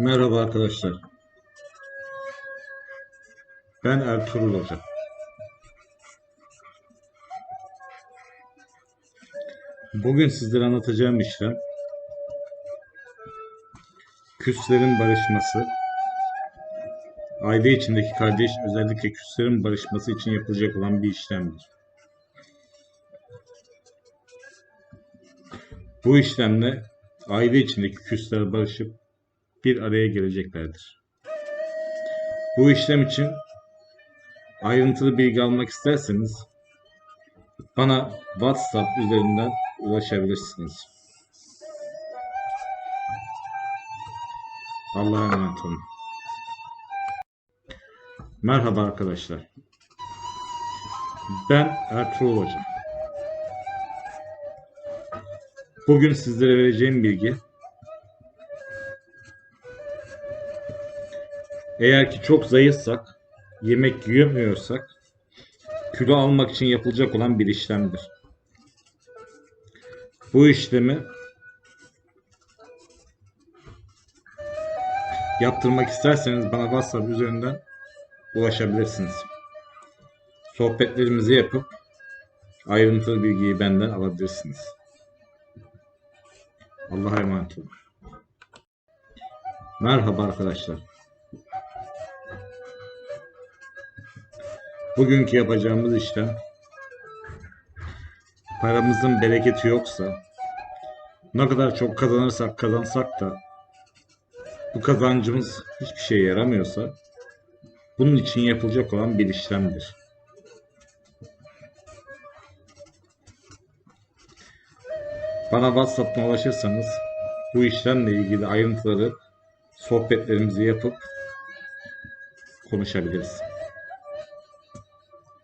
Merhaba arkadaşlar. Ben Ertuğrul Hoca. Bugün sizlere anlatacağım işlem küslerin barışması, aile içindeki kardeş özellikle küslerin barışması için yapılacak olan bir işlemdir. Bu işlemle aile içindeki küsler barışıp bir araya geleceklerdir. Bu işlem için ayrıntılı bilgi almak isterseniz bana WhatsApp üzerinden ulaşabilirsiniz. Allah'a emanet olun. Merhaba arkadaşlar. Ben Ertuğrul Hoca. Bugün sizlere vereceğim bilgi Eğer ki çok zayıfsak, yemek yiyemiyorsak, kilo almak için yapılacak olan bir işlemdir. Bu işlemi yaptırmak isterseniz bana WhatsApp üzerinden ulaşabilirsiniz. Sohbetlerimizi yapıp ayrıntılı bilgiyi benden alabilirsiniz. Allah'a emanet olun. Merhaba arkadaşlar. Bugünkü yapacağımız işlem paramızın bereketi yoksa ne kadar çok kazanırsak kazansak da bu kazancımız hiçbir şeye yaramıyorsa bunun için yapılacak olan bir işlemdir. Bana WhatsApp'tan ulaşırsanız bu işlemle ilgili ayrıntıları sohbetlerimizi yapıp konuşabiliriz.